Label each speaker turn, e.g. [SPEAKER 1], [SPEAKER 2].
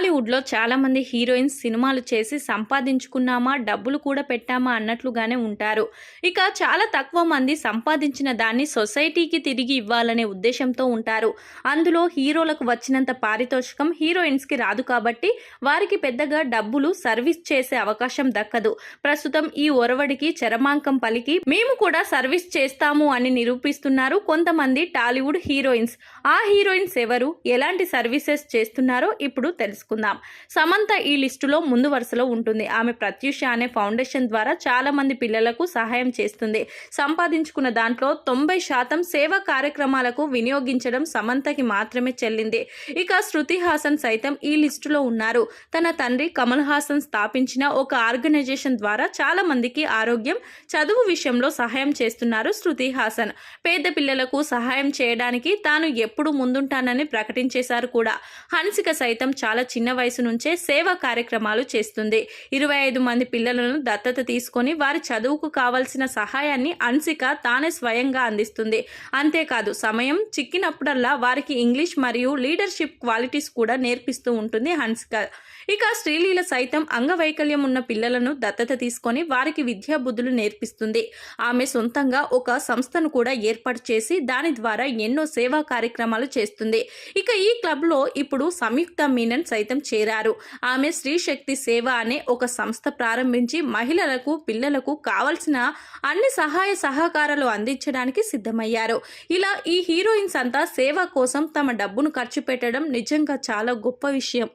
[SPEAKER 1] టాలీవుడ్లో చాలామంది హీరోయిన్స్ సినిమాలు చేసి సంపాదించుకున్నామా డబ్బులు కూడా పెట్టామా అన్నట్లుగానే ఉంటారు. ఇక చాలా తక్కువ మంది సంపాదించిన దాన్ని సొసైటీకి తిరిగి ఇవ్వాలనే ఉద్దేశంతో ఉంటారు. అందులో హీరోలకు వచ్చినంత పారితోషికం హీరోయిన్స్కి రాదు కాబట్టి వారికి పెద్దగా డబ్బులు సర్వీస్ చేసే అవకాశం దక్కదు. ప్రస్తుతం ఈ ఒరవడికి చరమాంకం పలికి మేము కూడా సర్వీస్ చేస్తాము అని నిరూపిస్తున్నారు కొంతమంది టాలీవుడ్ హీరోయిన్స్. ఆ హీరోయిన్స్ ఎవరు? ఎలాంటి సర్వీసెస్ చేస్తున్నారో ఇప్పుడు తెలుసు తెలుసుకుందాం సమంత ఈ లిస్టులో ముందు వరుసలో ఉంటుంది. ఆమె ప్రత్యూష అనే ఫౌండేషన్ ద్వారా చాలా మంది పిల్లలకు సహాయం చేస్తుంది. సంపాదించుకున్న దాంట్లో తొంభై శాతం సేవా కార్యక్రమాలకు వినియోగించడం సమంతకి మాత్రమే చెల్లింది. ఇక శృతి హాసన్ సైతం ఈ లిస్టులో ఉన్నారు. తన తండ్రి కమల్ హాసన్ స్థాపించిన ఒక ఆర్గనైజేషన్ ద్వారా చాలా మందికి ఆరోగ్యం చదువు విషయంలో సహాయం చేస్తున్నారు శృతి హాసన్. పేద పిల్లలకు సహాయం చేయడానికి తాను ఎప్పుడు ముందుంటానని ప్రకటించేశారు కూడా. హన్సిక సైతం చాలా చిన్న వయసు నుంచే సేవా కార్యక్రమాలు చేస్తుంది. ఇరవై ఐదు మంది పిల్లలను దత్తత తీసుకొని వారి చదువుకు కావాల్సిన సహాయాన్ని హన్సిక తానే స్వయంగా అందిస్తుంది. అంతేకాదు సమయం చిక్కినప్పుడల్లా వారికి ఇంగ్లీష్ మరియు లీడర్షిప్ క్వాలిటీస్ కూడా నేర్పిస్తూ ఉంటుంది హన్సిక. ఇక శ్రీలీల సైతం అంగవైకల్యం ఉన్న పిల్లలను దత్తత తీసుకొని వారికి విద్యా బుద్ధులు నేర్పిస్తుంది. ఆమె సొంతంగా ఒక సంస్థను కూడా ఏర్పాటు చేసి దాని ద్వారా ఎన్నో సేవా కార్యక్రమాలు చేస్తుంది. ఇక ఈ క్లబ్లో ఇప్పుడు సంయుక్త మీనన్ సైతం చేరారు. ఆమె స్త్రీ శక్తి సేవ అనే ఒక సంస్థ ప్రారంభించి మహిళలకు పిల్లలకు కావలసిన అన్ని సహాయ సహకారాలు అందించడానికి సిద్ధమయ్యారు. ఇలా ఈ హీరోయిన్స్ అంతా సేవ కోసం తమ డబ్బును ఖర్చు పెట్టడం నిజంగా చాలా గొప్ప విషయం.